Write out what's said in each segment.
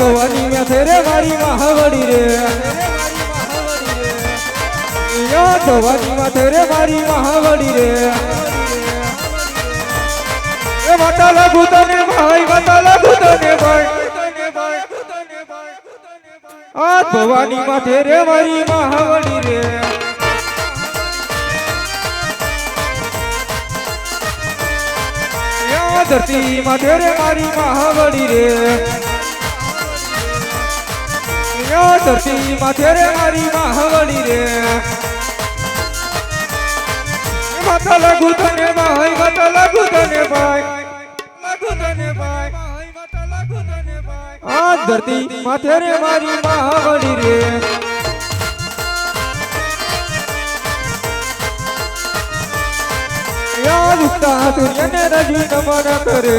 ભવાની મેથે રે મારી મહાવડી રે યા ભવાની માથે રે મારી મહાવડી રે એ માતા લાગુ તને ભાઈ માતા લાગુ તને ભાઈ આ ભવાની માથે રે મારી મહાવડી રે યા ધરતી માથે રે મારી મહાવડી રે યા ધરતી માથે રે મારી મહાવડી રે માતા લાગુ તને ભાઈ માતા લાગુ તને ભાઈ લાગુ તને ભાઈ માતા લાગુ તને ભાઈ આ ધરતી માથે રે મારી મહાવડી રે યા દુખતા સૂર્યને રજવી નમન કરે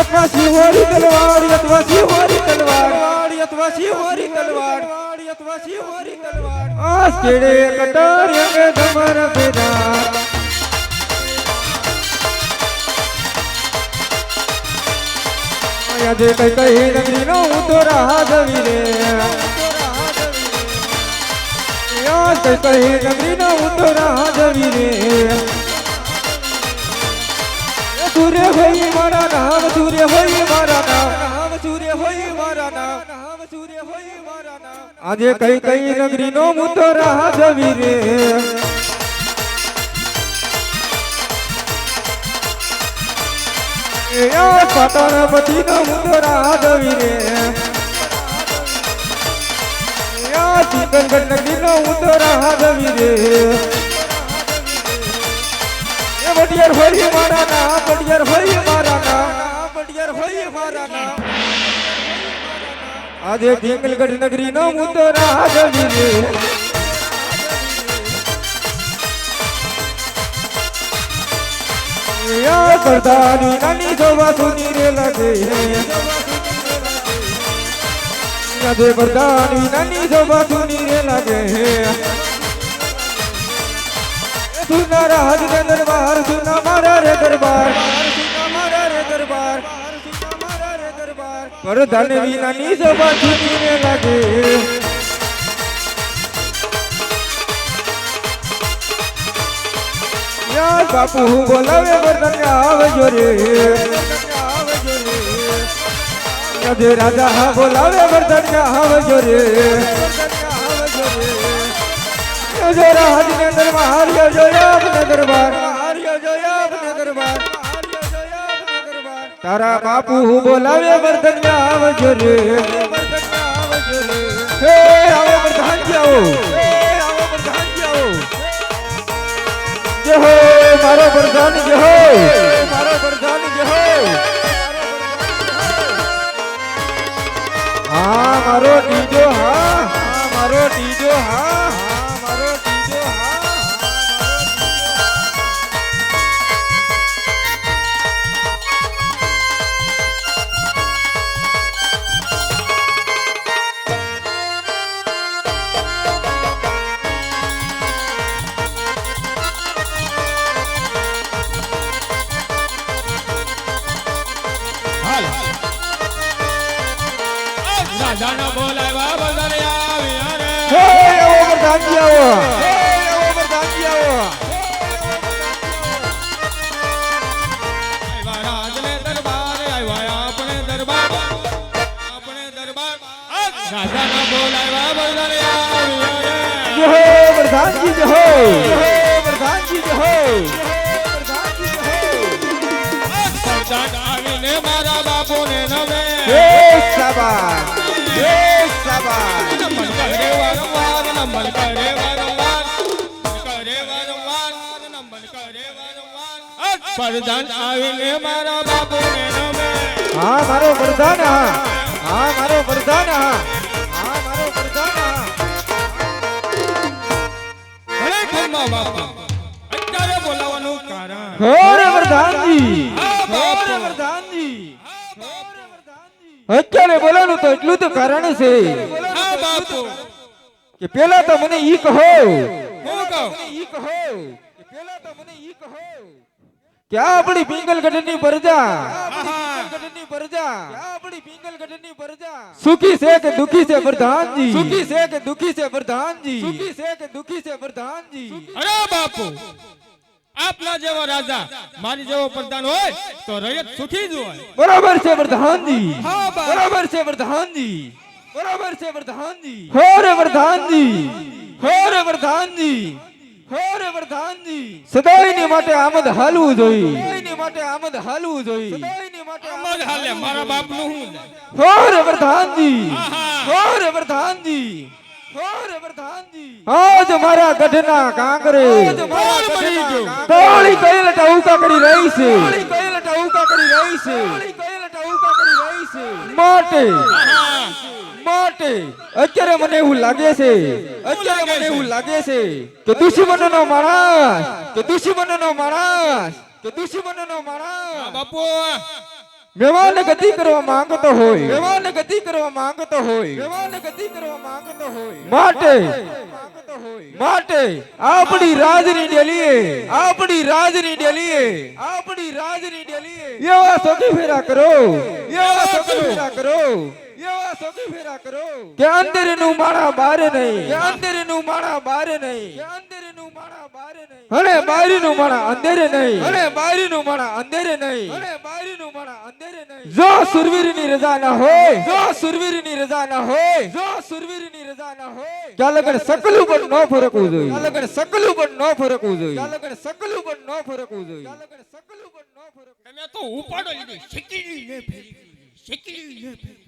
અથવા સિંહોરી તલવાર અથવા સિંહોરી તલવાર. અથવા હોરી તલવાર અથવા હોરી તલવાર બેરા આજે કઈ કઈ નગરી નો તો રાહ જવી રે. યાદ કઈ કઈ નગરી નો હું તો રાહ જવી રે મારા નામ હોય મારા નામ હોય મારા નામ. હોય મારા આજે કઈ કઈ નગરી નો હું તો રાહ જવી રે યા પાતાળ પતિ નો મુંડો રે ચિકનગઢ નગરી નો મુંડો રાધવી રે. એ બડિયાર હોય મારા ના બડિયાર હોય મારા ના બડિયાર હોય મારા ના. આજે ઢીંગલગઢ નગરી નો મુંડો રાધવી રે યા નાની જોવા સુની રે લાગે. યાદે કરતાની નાની જોવા સુની રે લાગે સુના રાજ ને દરબાર સુના મારા રે દરબાર સુના મારા રે દરબાર કરતાને નાની જોવા સુની રે લાગે યાર બાપુ બોલાવે વર્તન આવજો રે કદે રાજા હા, બોલાવે વર્તન આવજો રે જો રાજ ને દરબાર હાર્યો જો આપને દરબાર હાર્યો જો આપને દરબાર તારા બાપુ બોલાવે વર્તન આવજો રે. હે, આવો હે પ્રધાન જાઓ જય હો, મારો વરદાન જય હો. હાલ રાજાનો બોલાવ્યા બદલ આવ્યા રે હે આવો પ્રધાનજી આવો હે આવો પ્રધાનજી આવો આવ્યા રાજને દરબાર આવ્યા આપણે દરબાર આપણે દરબાર રાજાનો બોલાવ્યા બદલ આવ્યા જય રે હો પ્રધાનજી જય હો જય હો પ્રધાનજી જય હો પ્રધાનજી જય હો સરદાર આવીને મારા બાપુને નવે હે શાબાશ હે શાબાશ નમન કરે વારંવાર નમન કરે વારંવાર કરે વારંવાર નમન કરે વારંવાર પ્રધાન આવીને મારા બાપુને નમે હા મારો પ્રધાન હા હા મારો પ્રધાન હા હા મારો પ્રધાન હા ભલે ખમ્મા બાપા અત્યારે બોલાવવાનું કારણ હોરે પ્રધાનજી હા બાપુ. હોરે પ્રધાનજી અત્યારે બોલાનું તો એટલું તો કારણ છે કે પેલા તો મને ઈ કહો. ઈ કહો કે પેલા તો મને ઈ કહો કે આ આપણી પિંગલગઢની પ્રજા. આહા. ગઢની પ્રજા. આપણી પિંગલગઢની પ્રજા. સુખી છે કે દુખી છે પ્રધાનજી? સુખી છે કે દુખી છે પ્રધાનજી? સુખી છે કે દુખી છે પ્રધાનજી? અરે બાપુ. આપના જેવો રાજા મારી જેવો પ્રધાન હોય તો રયત સુખી જ હોય. બરાબર છે પ્રધાનજી. બરાબર છે પ્રધાનજી. બરાબર છે પ્રધાનજી. હોરે પ્રધાનજી. હોરે પ્રધાનજી. હોરે પ્રધાનજી. સદાયની માટે આમદ હાલવું જોઈએ. સદાયની માટે આમદ હાલવું જોઈએ. સદાયની માટે આમ જ હાલે મારા બાપનું હું હો રે પ્રધાનજી. હો રે પ્રધાનજી. આજ મારા ગઢના કાંકરે. કોળી કૈલ ટહુકા કરી રહી છે. કોળી ટહુકા કરી રહી છે. કોળી ટહુકા કરી રહી છે. માટે. માટે. અત્યારે મને એવું લાગે છે. અત્યારે મને એવું લાગે છે કે દુશ્મનનો માણસ કે દુશ્મનનો માણસ કે દુશ્મનનો માણસ. બાપુ. મહેમાન ગતિ કરવા માંગતો હોય. મહેમાન ગતિ કરવા માંગતો હોય. મહેમાન ગતિ કરવા માંગતો હોય. માટે માટે આપણી રાજની ડેલીએ આપણી રાજની ડેલીએ આપણી રાજની ડેલીએ. એવા સગી ફેરા કરો. એવા સગી ફેરા કરો. એવા સગી ફેરા કરો. કે અંદરનું માણા બાર નહીં. કે અંદરનું માણા બાર નહીં. કે અંદરનું માણા બાર નહીં. અને બારીનું માણા અંધેરે નહીં. અને બારીનું માણા અંધેરે નહીં. અને બારીનું માણા અંધેરે નહીં. જો સુરવીરની રજા ના હોય. જો સુરવીરની રજા ના હોય. જો સુરવીરની રજા ના હોય. ત્યાં લગન સકલું પણ ન ફરકવું જોઈએ. ત્યાં લગન સકલું પણ ન ફરકવું જોઈએ. લગન સકલું પણ ન ફરકવું જોઈએ. લગન સકલું પણ ન ફરકવું તમે તો ઉપાડો લીધું. શીકલી ને ફેરી શીકલી ને ફેરી